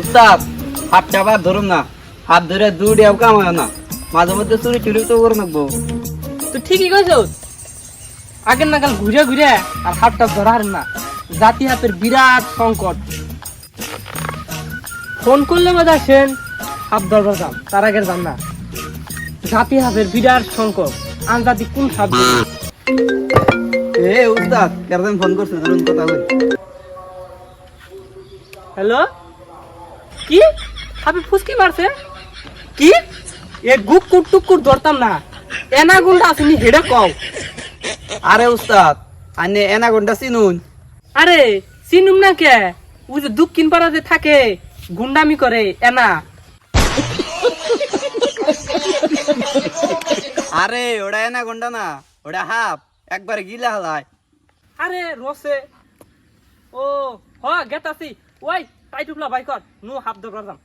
উস্তাদ ধরুন না। হাত ধরে কামায় না। মাঝে মধ্যে চুরি চুরি তো করে নাকবো। ঠিকই কইছো। আগের ঘুরে ঘুরে আর ধরার না। জাতি হাতের বিরাট সংকট। ফোন করলে মাঝে আসেন হাত ধরবার যান তার আগের যান না জাতি হাতের বিরাট সংকট। আন্তর্জাতিক কোন সাবজেক্ট এ উস্তাদ কেরদিন ফোন করছে ধরুন কথা বলি। হ্যালো? কি? আপনি ফুসকি মারছে কি? এ গুক কুট টুক ধরতাম না। এনা গুন্ডা আসেনি হেডে কও। আরে উস্তাদ আনে এনা ঘণ্টা চিনুন। আরে চিনুম না কে? ও যে দক্ষিণ পাড়াতে থাকে গুন্ডামি করে এনা। আরে ওটা এনা গুন্ডা না ওটা হাফ। একবারে গিলা হালায়। আরে রসে। ও হ গেতাছি ওই টাই টুপলা বাই কর। নু হাফ দবরা যাম।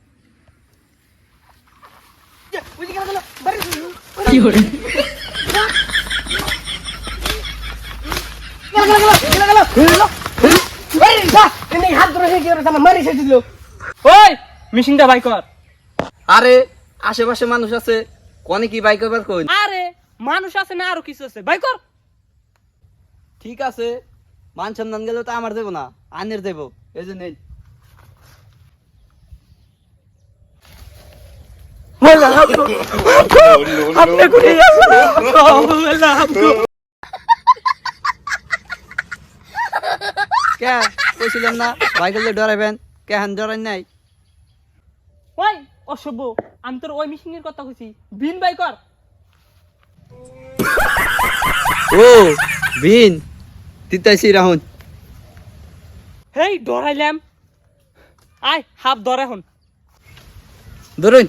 ওই মেশিনটা বাই কর। আরে আশেপাশে মানুষ আছে কনে কি বাইক এবার কই আরে মানুষ আছে না আরও কিছু আছে। বাই কর। ঠিক আছে মান সন্ধান গেলে তো আমার দেবো না আনের দেবো। এই জন্য এই। আপনি কোথায় যাচ্ছেন কে? কইছিলেন না বাইক হলে ডরাইবেন? কে হান ডরাই নাই? ওই অসভ্য আমি তোর ওই মিশিংয়ের কথা কইছি। বিন বাই কর। ও বিন। তিতাইছি রাহুন। হেই ডরাইলাম আয় হাফ ধর এখন। ধরুন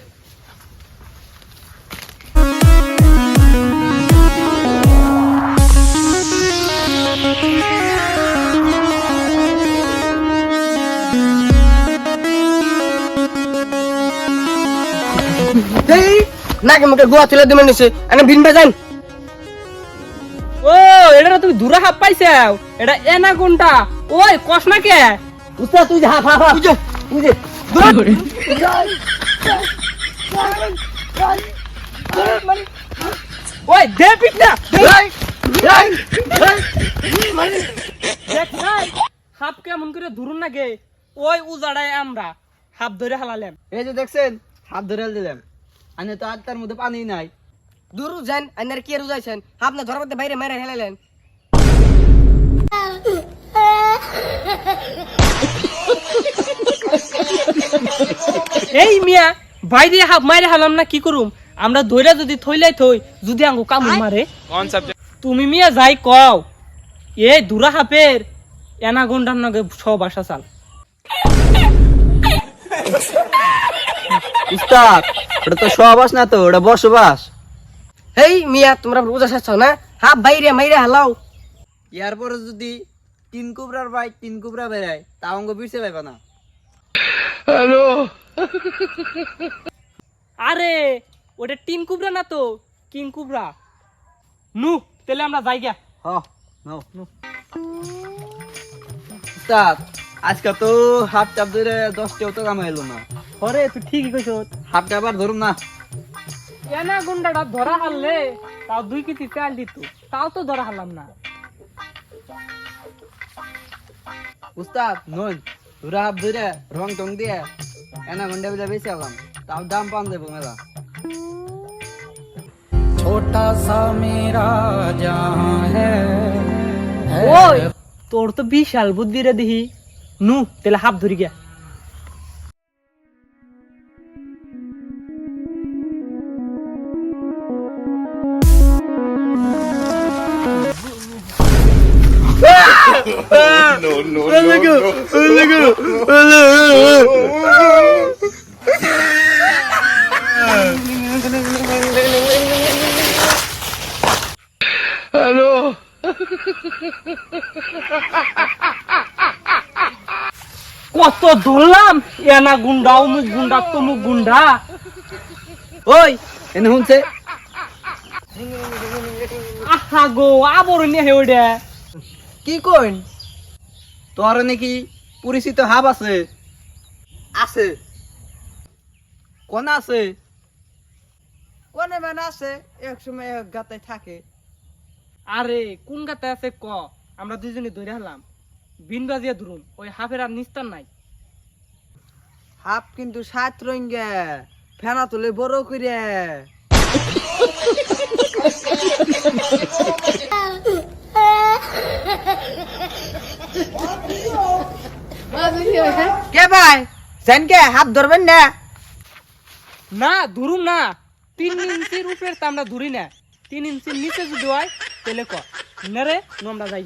নাকে মুখে গোয়া তুলে দিবেন নিছে। আমি ভিন বাজান ও দূরে হাফ পাইছাও এটা এনা কোনটা ওই কস না কে? উস্তাদ তুই হা হা হা বুঝে বুঝে ওই দে পিটনা হাফ কেমন করে ধরুন না গে। ওই উজাড়ায় আমরা। হাফ ধরে হালালাম এই যে দেখছেন হাত ধরে দিলাম আনে তো আত্মার মধ্যে পানি নাই। দূর যান আইনার কি রুজাইছেন? আপনি ধরার মধ্যে বাইরে মেরে হেলালেন। এই মিয়া বাইরে হাফ মাইরে হালাম না কি করুম? আমরা ধইরা যদি থইলাই থই যদি আঙ্গু কামড় মারে। তুমি মিয়া যাই কও। এ দুরা হাফের এনা গন্ডার নগে সব আশা চাল। উস্তাদ ওটা তো সহবাস না তো ওটা বসবাস। হেই মিয়া তোমরা রোজা শেষ না? হাফ বাইরে মাইরে হালাও। ইয়ার পরে যদি তিন কুবরার বাইক তিন কুবরা বেড়ায় তা অঙ্গ বিরছে পাইবা না। আরে ওটা টিন কুবরা না তো? কিং কুবরা। নু তাহলে আমরা যাই গা হ নাও উস্তাদ আজকে তো হাফ চাপ ধরে দশটাও তো কামা এলো না। হরে তুই ঠিকই কইছ। হাফটা আবার ধরুন না। এনা গুন্ডাটা ধরা হারলে তাও দুই কেজি চাল দিত। তাও তো ধরা হারলাম না। উস্তাদ নন ধরা হাফ ধরে রং টং দিয়ে এনা ঘণ্টা বেলা বেশি আলাম তাও দাম পান দেবো মেলা। ওই তোর তো বিশাল বুদ্ধি রে দেখি নু তেলে হাফ ধরি গিয়া কত ধরলাম? এনা গুন্ডা, অমুক গুন্ডা, তমুক গুন্ডা। ওই, এনে শুনছে? আহা গো, আবর নিয়ে হে ওটা কি কইন? তোর নাকি পরিচিত হাব আছে। আছে। কোন আছে? কোনে মানে আছে এক সময় এক গাতায় থাকে। আরে কোন গাতে আছে ক? আমরা দুইজনে ধরে হলাম বিন বাজিয়া ধরুন ওই হাফের আর নিস্তার নাই। হাফ কিন্তু সাত রঙ্গে ফেনা তুলে বড় করে কে ভাই? জানকে হাত ধরবেন না? না, ধরুম না। তিন ইঞ্চির উপরে তো আমরা ধরি না। তিন ইঞ্চির নিচে যদি হয়, তাহলে ক না রে আমরা যাই।